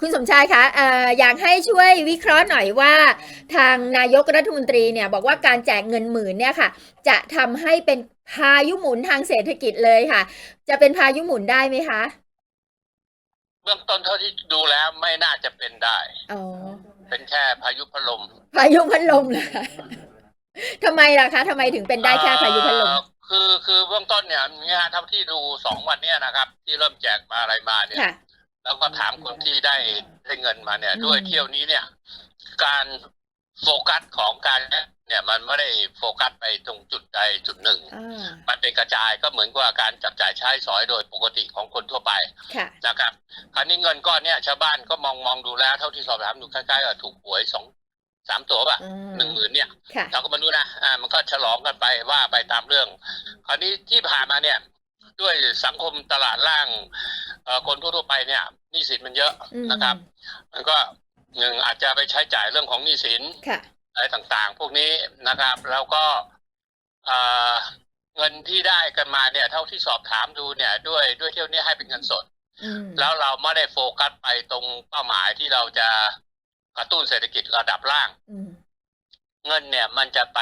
คุณสมชายคะเอ่ออยากให้ช่วยวิเคราะห์หน่อยว่า ทางนายกรัฐมนตรีเนี่ยบอกว่าการแจกเงินหมื่นเนี่ยค่ะ จะทำให้เป็นพายุหมุนทางเศรษฐกิจเลยค่ะ จะเป็นพายุหมุนได้ไหมคะ เบื้องต้นเท่าที่ดูแล้วไม่น่าจะเป็นได้อ๋อเป็นแค่พายุพัดลม พายุพัดลมเหรอคะทำไมล่ะคะทำไมถึงเป็นได้แค่พายุพัดลมเอ่อคือคือเบื้องต้นเนี่ยเนี่ยเท่าที่ดูสองวันเนี่ยนะครับ ที่เริ่มแจกมาอะไรมาเนี่ยค่ะ แล้วก็ถามคนที่ได้ได้เงินมาเนี่ยอืมด้วยเที่ยวนี้เนี่ย การโฟกัสของการเนี่ยมันไม่ได้โฟกัสไปตรงจุดใดจุดหนึ่งอ่ามันเป็นกระจายก็เหมือนกับการจับจ่ายใช้สอยโดยปกติของคนทั่วไปค่ะนะครับ คราวนี้เงินก้อนเนี่ยชาวบ้านก็มองมองดูแล้ว เท่าที่สอบถามดูคล้ายๆกับถูกหวยสองสามตัวป่ะอืมหนึ่งหมื่นเนี่ยค่ะเราก็ไมารู้นะอ่ามันก็ฉลองกันไปว่าไปตามเรื่อง คราวนี้ที่ผ่านมาเนี่ย ด้วยสังคมตลาดล่างเอ่อคนทั่วๆไปเนี่ยหนี้สินมันเยอะอืมนะครับ มันก็หนึ่งอาจจะไปใช้จ่ายเรื่องของหนี้สินค่ะอะไรต่างๆ พวกนี้นะครับ แล้วก็เอ่อเงินที่ได้กันมาเนี่ย เท่าที่สอบถามดูเนี่ย ด้วยด้วยเที่ยวนี้ให้เป็นเงินสดอืมแล้วเราไม่ได้โฟกัสไปตรงเป้าหมายที่เราจะกระตุ้นเศรษฐกิจระดับล่างอืมเงินเนี่ยมันจะไป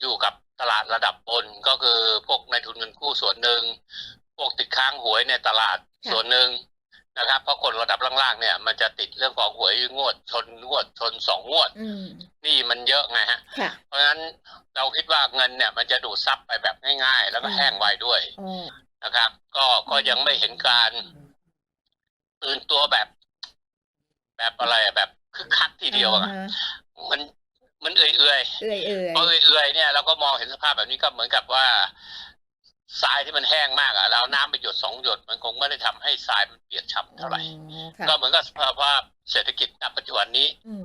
อยู่กับตลาดระดับบนก็คือพวกในาย ทุนเงินกู้ส่วนหนึ่งพวกติดค้างหวยในตลาดค่ะส่วนหนึ่งนะครับ เพราะคนระดับล่างๆเนี่ย มันจะติดเรื่องของหวยงวดชนงวดชนสองงวดอืมนี่มันเยอะไงฮะค่ะเพราะฉะนั้นเราคิดว่าเงินเนี่ย มันจะดูดซับไปแบบง่าย ๆ แล้วก็อืมแห้งไวด้วยอ๋อนะครับ ก็ก็ยังไม่เห็นการตื่นตัวแบบ แบบอะไรอะแบบคึกคักทีเดียวอะอ่าฮะมันมันเอื่อยๆเอื่อยเอื่อยพอเอื่อยๆเนี่ยเราก็มองเห็นสภาพแบบนี้ก็เหมือนกับว่า ทรายที่มันแห้งมากอะแล้วเอาน้ำไปหยดสองหยด มันคงไม่ได้ทำให้ทรายมันเปียกฉ่ำเท่าไหร่อ๋อค่ะก็เหมือนกับสภาพว่าเศรษฐกิจณปัจจุบันนี้อืม